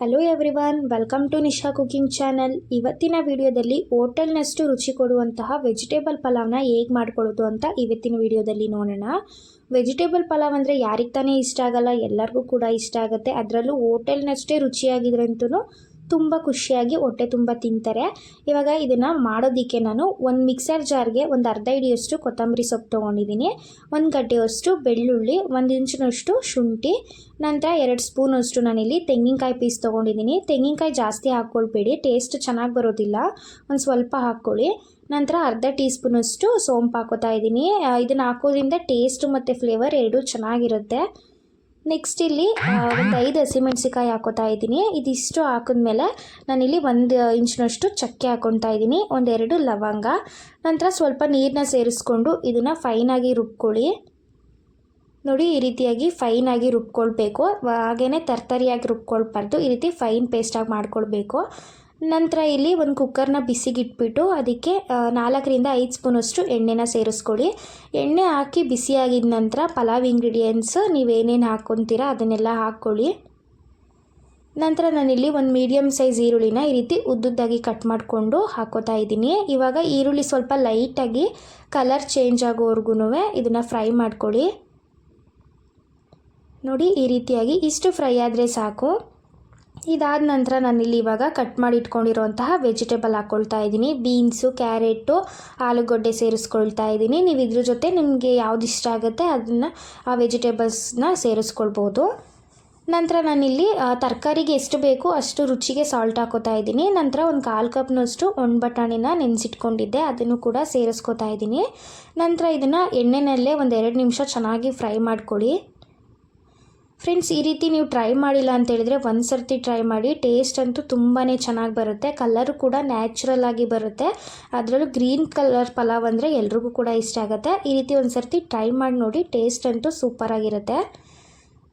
Hello everyone welcome to Nisha cooking channel ಇವತ್ತಿನ ವಿಡಿಯೋದಲ್ಲಿ ಹೋಟೆಲ್ನಷ್ಟು ರುಚಿ ಕೊಡುವಂತಹ ವೆಜಿಟೇಬಲ್ ಪಲಾವ್ನ ಹೇಗೆ ಮಾಡ್ಕೊಳ್ಳೋದು ಅಂತ ಇವತ್ತಿನ ವಿಡಿಯೋದಲ್ಲಿ ನೋಡೋಣ. ವೆಜಿಟೇಬಲ್ ಪಲಾವ್ ಅಂದರೆ ಯಾರಿಗೆ ತಾನೇ ಇಷ್ಟ ಆಗಲ್ಲ, ಎಲ್ಲರಿಗೂ ಕೂಡ ಇಷ್ಟ ಆಗುತ್ತೆ. ಅದರಲ್ಲೂ ಹೋಟೆಲ್ನಷ್ಟೇ ರುಚಿಯಾಗಿದ್ರಂತೂ ತುಂಬ ಖುಷಿಯಾಗಿ ಹೊಟ್ಟೆ ತುಂಬ ತಿಂತಾರೆ. ಇವಾಗ ಇದನ್ನು ಮಾಡೋದಕ್ಕೆ ನಾನು ಒಂದು ಮಿಕ್ಸರ್ ಜಾರ್ಗೆ ಒಂದು ಅರ್ಧ ಹಿಡಿಯಷ್ಟು ಕೊತ್ತಂಬರಿ ಸೊಪ್ಪು ತೊಗೊಂಡಿದ್ದೀನಿ. ಒಂದು ಗಡ್ಡೆಯಷ್ಟು ಬೆಳ್ಳುಳ್ಳಿ, ಒಂದು ಇಂಚಿನಷ್ಟು ಶುಂಠಿ, ನಂತರ ಎರಡು ಸ್ಪೂನಷ್ಟು ನಾನಿಲ್ಲಿ ತೆಂಗಿನಕಾಯಿ ಪೀಸ್ ತೊಗೊಂಡಿದ್ದೀನಿ. ತೆಂಗಿನಕಾಯಿ ಜಾಸ್ತಿ ಹಾಕ್ಕೊಳ್ಬೇಡಿ ಟೇಸ್ಟ್ ಚೆನ್ನಾಗಿ ಬರೋದಿಲ್ಲ. ಒಂದು ಸ್ವಲ್ಪ ಹಾಕ್ಕೊಳ್ಳಿ. ನಂತರ ಅರ್ಧ ಟೀ ಸ್ಪೂನಷ್ಟು ಸೋಂಪು ಹಾಕೋತಾ ಇದ್ದೀನಿ. ಇದನ್ನು ಹಾಕೋದ್ರಿಂದ ಟೇಸ್ಟು ಮತ್ತು ಫ್ಲೇವರ್ ಎರಡೂ ಚೆನ್ನಾಗಿರುತ್ತೆ. ನೆಕ್ಸ್ಟ್ ಇಲ್ಲಿ ಒಂದು ಐದು ಹಸಿಮೆಣ್ಸಿಕಾಯಿ ಹಾಕೋತಾ ಇದ್ದೀನಿ. ಇದಿಷ್ಟು ಹಾಕಿದ್ಮೇಲೆ ನಾನಿಲ್ಲಿ ಒಂದು ಇಂಚಿನಷ್ಟು ಚಕ್ಕೆ ಹಾಕೊತಾ ಇದ್ದೀನಿ. ಒಂದೆರಡು ಲವಂಗ. ನಂತರ ಸ್ವಲ್ಪ ನೀರನ್ನ ಸೇರಿಸ್ಕೊಂಡು ಇದನ್ನು ಫೈನಾಗಿ ರುಬ್ಕೊಳ್ಳಿ. ನೋಡಿ, ಈ ರೀತಿಯಾಗಿ ಫೈನಾಗಿ ರುಬ್ಕೊಳ್ಬೇಕು. ಹಾಗೇ ತರ್ತರಿಯಾಗಿ ರುಬ್ಕೊಳ್ಬಾರ್ದು. ಈ ರೀತಿ ಫೈನ್ ಪೇಸ್ಟಾಗಿ ಮಾಡ್ಕೊಳ್ಬೇಕು. ನಂತರ ಇಲ್ಲಿ ಒಂದು ಕುಕ್ಕರ್ನ ಬಿಸಿಗಿಟ್ಬಿಟ್ಟು ಅದಕ್ಕೆ ನಾಲ್ಕರಿಂದ ಐದು ಸ್ಪೂನಷ್ಟು ಎಣ್ಣೆನ ಸೇರಿಸ್ಕೊಳ್ಳಿ. ಎಣ್ಣೆ ಹಾಕಿ ಬಿಸಿಯಾಗಿದ ನಂತರ ಪಲಾವ್ ಇಂಗ್ರೀಡಿಯೆಂಟ್ಸ್ ನೀವೇನೇನು ಹಾಕ್ಕೊತೀರಾ ಅದನ್ನೆಲ್ಲ ಹಾಕ್ಕೊಳ್ಳಿ. ನಂತರ ನಾನಿಲ್ಲಿ ಒಂದು ಮೀಡಿಯಮ್ ಸೈಜ್ ಈರುಳ್ಳಿನ ಈ ರೀತಿ ಉದ್ದುದ್ದಾಗಿ ಕಟ್ ಮಾಡಿಕೊಂಡು ಹಾಕೋತಾ ಇದ್ದೀನಿ. ಇವಾಗ ಈರುಳ್ಳಿ ಸ್ವಲ್ಪ ಲೈಟಾಗಿ ಕಲರ್ ಚೇಂಜ್ ಆಗೋವರೆಗೂ ಇದನ್ನು ಫ್ರೈ ಮಾಡ್ಕೊಳ್ಳಿ. ನೋಡಿ, ಈ ರೀತಿಯಾಗಿ ಇಷ್ಟು ಫ್ರೈ ಆದರೆ ಸಾಕು. ಇದಾದ ನಂತರ ನಾನಿಲ್ಲಿ ಇವಾಗ ಕಟ್ ಮಾಡಿ ಇಟ್ಕೊಂಡಿರುವಂತಹ ವೆಜಿಟೇಬಲ್ ಹಾಕ್ಕೊಳ್ತಾ ಇದ್ದೀನಿ. ಬೀನ್ಸು ಕ್ಯಾರೆಟು ಆಲೂಗಡ್ಡೆ ಸೇರಿಸ್ಕೊಳ್ತಾ ಇದ್ದೀನಿ. ನೀವು ಇದ್ರ ಜೊತೆ ನಿಮಗೆ ಯಾವ್ದು ಇಷ್ಟ ಆಗುತ್ತೆ ಅದನ್ನು ಆ ವೆಜಿಟೇಬಲ್ಸ್ನ ಸೇರಿಸ್ಕೊಳ್ಬೋದು. ನಂತರ ನಾನಿಲ್ಲಿ ತರಕಾರಿಗೆ ಎಷ್ಟು ಬೇಕು ಅಷ್ಟು ರುಚಿಗೆ ಸಾಲ್ಟ್ ಹಾಕೋತಾ ಇದ್ದೀನಿ. ನಂತರ ಒಂದು ಕಾಲು ಕಪ್ನಷ್ಟು ಒಣ ಬಟಾಣಿನ ನೆನೆಸಿಟ್ಕೊಂಡಿದ್ದೆ, ಅದನ್ನು ಕೂಡ ಸೇರಿಸ್ಕೊತಾ ಇದ್ದೀನಿ. ನಂತರ ಇದನ್ನು ಎಣ್ಣೆನಲ್ಲೇ ಒಂದು ಎರಡು ನಿಮಿಷ ಚೆನ್ನಾಗಿ ಫ್ರೈ ಮಾಡ್ಕೊಳ್ಳಿ. ಫ್ರೆಂಡ್ಸ್ ಈ ರೀತಿ ನೀವು ಟ್ರೈ ಮಾಡಿಲ್ಲ ಅಂತ ಹೇಳಿದ್ರೆ ಒಂದು ಸರ್ತಿ ಟ್ರೈ ಮಾಡಿ ಟೇಸ್ಟ್ ಅಂತೂ ತುಂಬಾ ಚೆನ್ನಾಗಿ ಬರುತ್ತೆ. ಕಲರು ಕೂಡ ನ್ಯಾಚುರಲ್ ಆಗಿ ಬರುತ್ತೆ. ಅದರಲ್ಲೂ ಗ್ರೀನ್ ಕಲರ್ ಪಲಾವ್ ಅಂದರೆ ಎಲ್ರಿಗೂ ಕೂಡ ಇಷ್ಟ ಆಗುತ್ತೆ. ಈ ರೀತಿ ಒಂದು ಸರ್ತಿ ಟ್ರೈ ಮಾಡಿ ನೋಡಿ ಟೇಸ್ಟ್ ಅಂತೂ ಸೂಪರಾಗಿರುತ್ತೆ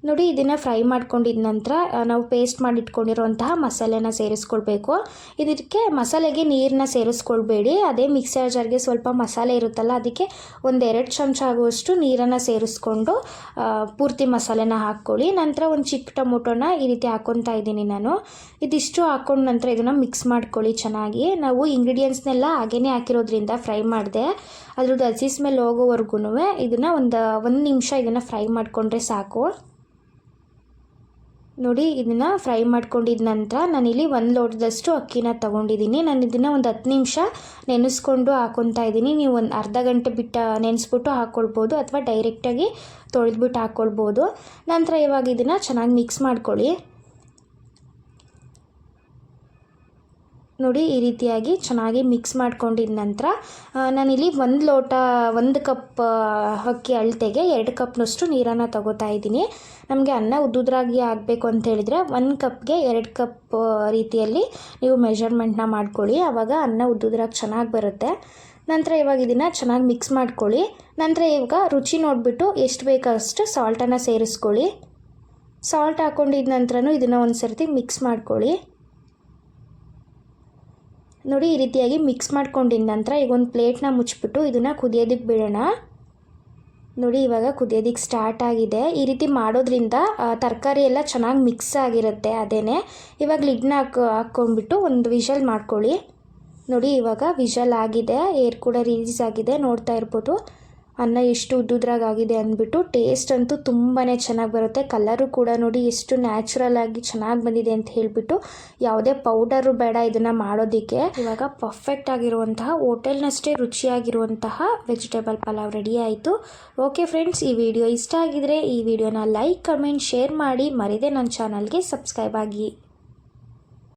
ನೋಡಿ, ಇದನ್ನು ಫ್ರೈ ಮಾಡ್ಕೊಂಡಿದ ನಂತರ ನಾವು ಪೇಸ್ಟ್ ಮಾಡಿಟ್ಕೊಂಡಿರುವಂತಹ ಮಸಾಲೆನ ಸೇರಿಸ್ಕೊಳ್ಬೇಕು. ಇದಕ್ಕೆ ಮಸಾಲೆಗೆ ನೀರನ್ನ ಸೇರಿಸ್ಕೊಳ್ಬೇಡಿ. ಅದೇ ಮಿಕ್ಸರ್ ಜಾರ್ಗೆ ಸ್ವಲ್ಪ ಮಸಾಲೆ ಇರುತ್ತಲ್ಲ, ಅದಕ್ಕೆ ಒಂದೆರಡು ಚಮಚ ಆಗುವಷ್ಟು ನೀರನ್ನು ಸೇರಿಸ್ಕೊಂಡು ಪೂರ್ತಿ ಮಸಾಲೆನ ಹಾಕ್ಕೊಳ್ಳಿ. ನಂತರ ಒಂದು ಚಿಕ್ಕ ಟೊಮೊಟೊನ ಈ ರೀತಿ ಹಾಕ್ಕೊತಾ ಇದ್ದೀನಿ ನಾನು. ಇದಿಷ್ಟು ಹಾಕ್ಕೊಂಡು ನಂತರ ಇದನ್ನು ಮಿಕ್ಸ್ ಮಾಡ್ಕೊಳ್ಳಿ ಚೆನ್ನಾಗಿ. ನಾವು ಇಂಗ್ರೀಡಿಯೆಂಟ್ಸ್ನೆಲ್ಲ ಹಾಗೇ ಹಾಕಿರೋದ್ರಿಂದ ಫ್ರೈ ಮಾಡಿದೆ. ಅದ್ರದ್ದು ಹಸಿಸ್ ಮೇಲೆ ಹೋಗೋವರೆಗೂ ಇದನ್ನು ಒಂದು ಒಂದು ನಿಮಿಷ ಇದನ್ನು ಫ್ರೈ ಮಾಡಿಕೊಂಡ್ರೆ ಸಾಕು. ನೋಡಿ, ಇದನ್ನು ಫ್ರೈ ಮಾಡ್ಕೊಂಡಿದ ನಂತರ ನಾನಿಲ್ಲಿ ಒಂದು ಲೋಟದಷ್ಟು ಅಕ್ಕಿನ ತೊಗೊಂಡಿದ್ದೀನಿ ನಾನು ಇದನ್ನು ಒಂದು ಹತ್ತು ನಿಮಿಷ ನೆನೆಸ್ಕೊಂಡು ಹಾಕೊತಾ ಇದ್ದೀನಿ ನೀವು ಒಂದು ಅರ್ಧ ಗಂಟೆ ಬಿಟ್ಟು ನೆನೆಸ್ಬಿಟ್ಟು ಹಾಕ್ಕೊಳ್ಬೋದು ಅಥವಾ ಡೈರೆಕ್ಟಾಗಿ ತೊಳೆದ್ಬಿಟ್ಟು ಹಾಕ್ಕೊಳ್ಬೋದು ನಂತರ ಇವಾಗ ಇದನ್ನು ಚೆನ್ನಾಗಿ ಮಿಕ್ಸ್ ಮಾಡ್ಕೊಳ್ಳಿ. ನೋಡಿ ಈ ರೀತಿಯಾಗಿ ಚೆನ್ನಾಗಿ ಮಿಕ್ಸ್ ಮಾಡ್ಕೊಂಡಿದ ನಂತರ ನಾನಿಲ್ಲಿ ಒಂದು ಲೋಟ, ಒಂದು ಕಪ್ ಅಕ್ಕಿ ಅಳತೆಗೆ ಎರಡು ಕಪ್ನಷ್ಟು ನೀರನ್ನು ತಗೋತಾ ಇದ್ದೀನಿ. ನಮಗೆ ಅನ್ನ ಉದ್ದುದ್ರಾಗಿ ಆಗಬೇಕು ಅಂತ ಹೇಳಿದರೆ ಒಂದು ಕಪ್ಗೆ ಎರಡು ಕಪ್ ರೀತಿಯಲ್ಲಿ ನೀವು ಮೆಷರ್ಮೆಂಟ್ನ ಮಾಡ್ಕೊಳ್ಳಿ. ಆವಾಗ ಅನ್ನ ಉದ್ದುದ್ರಾಗಿ ಚೆನ್ನಾಗಿ ಬರುತ್ತೆ. ನಂತರ ಇವಾಗ ಇದನ್ನು ಚೆನ್ನಾಗಿ ಮಿಕ್ಸ್ ಮಾಡ್ಕೊಳ್ಳಿ. ನಂತರ ಇವಾಗ ರುಚಿ ನೋಡಿಬಿಟ್ಟು ಎಷ್ಟು ಬೇಕಷ್ಟು ಸಾಲ್ಟನ್ನು ಸೇರಿಸ್ಕೊಳ್ಳಿ. ಸಾಲ್ಟ್ ಹಾಕೊಂಡಿದ ನಂತರನೂ ಇದನ್ನು ಒಂದು ಸರ್ತಿ ಮಿಕ್ಸ್ ಮಾಡ್ಕೊಳ್ಳಿ. ನೋಡಿ, ಈ ರೀತಿಯಾಗಿ ಮಿಕ್ಸ್ ಮಾಡ್ಕೊಂಡಿದ್ದ ನಂತರ ಈಗ ಒಂದು ಪ್ಲೇಟ್ನ ಮುಚ್ಚಿಬಿಟ್ಟು ಇದನ್ನು ಕುದಿಯೋದಕ್ಕೆ ಬಿಡೋಣ. ನೋಡಿ, ಇವಾಗ ಕುದಿಯೋದಕ್ಕೆ ಸ್ಟಾರ್ಟ್ ಆಗಿದೆ. ಈ ರೀತಿ ಮಾಡೋದ್ರಿಂದ ತರಕಾರಿ ಎಲ್ಲ ಚೆನ್ನಾಗಿ ಮಿಕ್ಸ್ ಆಗಿರುತ್ತೆ ಅದೇ ಇವಾಗ ಲಿಡ್ನ ಹಾಕ್, ಹಾಕ್ಕೊಂಡ್ಬಿಟ್ಟು ಒಂದು ವಿಷಲ್ ಮಾಡ್ಕೊಳ್ಳಿ. ನೋಡಿ, ಇವಾಗ ವಿಷಲ್ ಆಗಿದೆ. ಏರ್ ಕೂಡ ರಿಲೀಸ್ ಆಗಿದೆ. ನೋಡ್ತಾ ಇರ್ಬೋದು. ಅನ್ನ ಎಷ್ಟು ಉದ್ದುದ್ರಾಗಿದೆ ಅಂದ್ಬಿಟ್ಟು ಟೇಸ್ಟ್ ಅಂತೂ ತುಂಬಾ ಚೆನ್ನಾಗಿ ಬರುತ್ತೆ. ಕಲರು ಕೂಡ ನೋಡಿ ಎಷ್ಟು ನ್ಯಾಚುರಲ್ ಆಗಿ ಚೆನ್ನಾಗಿ ಬಂದಿದೆ ಅಂತ ಹೇಳಿಬಿಟ್ಟು ಯಾವುದೇ ಪೌಡರು ಬೇಡ ಇದನ್ನು ಮಾಡೋದಕ್ಕೆ. ಇವಾಗ ಪರ್ಫೆಕ್ಟ್ ಆಗಿರುವಂತಹ ಹೋಟೆಲ್ನಷ್ಟೇ ರುಚಿಯಾಗಿರುವಂತಹ ವೆಜಿಟೇಬಲ್ ಪಲಾವ್ ರೆಡಿ ಆಯಿತು. ಓಕೆ ಫ್ರೆಂಡ್ಸ್ ಈ ವಿಡಿಯೋ ಇಷ್ಟ ಆಗಿದ್ರೆ ಈ ವಿಡಿಯೋನ ಲೈಕ್ ಕಮೆಂಟ್ ಶೇರ್ ಮಾಡಿ. ಮರಿದೇ ನನ್ನ ಚಾನಲ್ಗೆ ಸಬ್ಸ್ಕ್ರೈಬ್ ಆಗಿ.